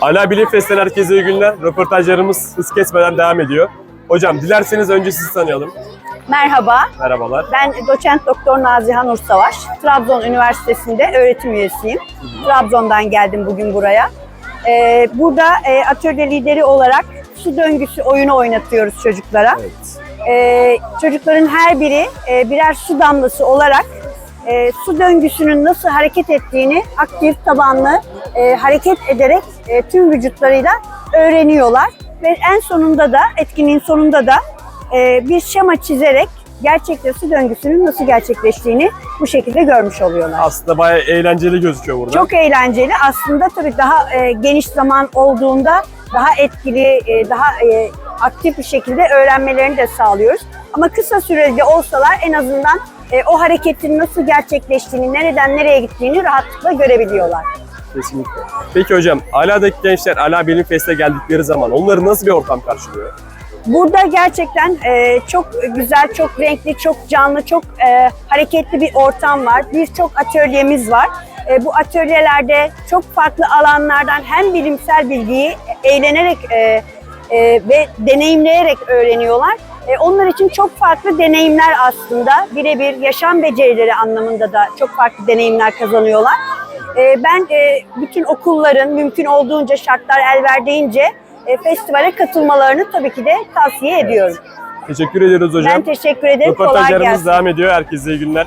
Ala Bilim Fest'ten herkese iyi günler. Röportajlarımız hız kesmeden devam ediyor. Hocam dilerseniz önce sizi tanıyalım. Merhaba, Merhabalar. ben doçent doktor Nazihan Ursavaş. Trabzon Üniversitesi'nde öğretim üyesiyim. Trabzon'dan geldim bugün buraya. Ee, burada e, atölye lideri olarak su döngüsü oyunu oynatıyoruz çocuklara. Evet. Ee, çocukların her biri e, birer su damlası olarak e, su döngüsünün nasıl hareket ettiğini aktif tabanlı e, hareket ederek e, tüm vücutlarıyla öğreniyorlar. Ve en sonunda da etkinliğin sonunda da e, bir şema çizerek gerçekte su döngüsünün nasıl gerçekleştiğini bu şekilde görmüş oluyorlar. Aslında bayağı eğlenceli gözüküyor burada. Çok eğlenceli. Aslında tabii daha e, geniş zaman olduğunda daha etkili, e, daha e, aktif bir şekilde öğrenmelerini de sağlıyoruz. Ama kısa sürede olsalar en azından e, o hareketin nasıl gerçekleştiğini, nereden nereye gittiğini rahatlıkla görebiliyorlar. Kesinlikle. Peki hocam, Ala'daki gençler Ala Bilim Fest'e geldikleri zaman onları nasıl bir ortam karşılıyor? Burada gerçekten e, çok güzel, çok renkli, çok canlı, çok e, hareketli bir ortam var. Birçok atölyemiz var. E, bu atölyelerde çok farklı alanlardan hem bilimsel bilgiyi eğlenerek e, e, ve deneyimleyerek öğreniyorlar. E, onlar için çok farklı deneyimler aslında. Birebir yaşam becerileri anlamında da çok farklı deneyimler kazanıyorlar. E, ben e, bütün okulların mümkün olduğunca şartlar el verdiğince e, festivale katılmalarını tabii ki de tavsiye ediyorum. Teşekkür ediyoruz hocam. Ben teşekkür ederim. Kolay gelsin. devam ediyor. Herkese iyi günler.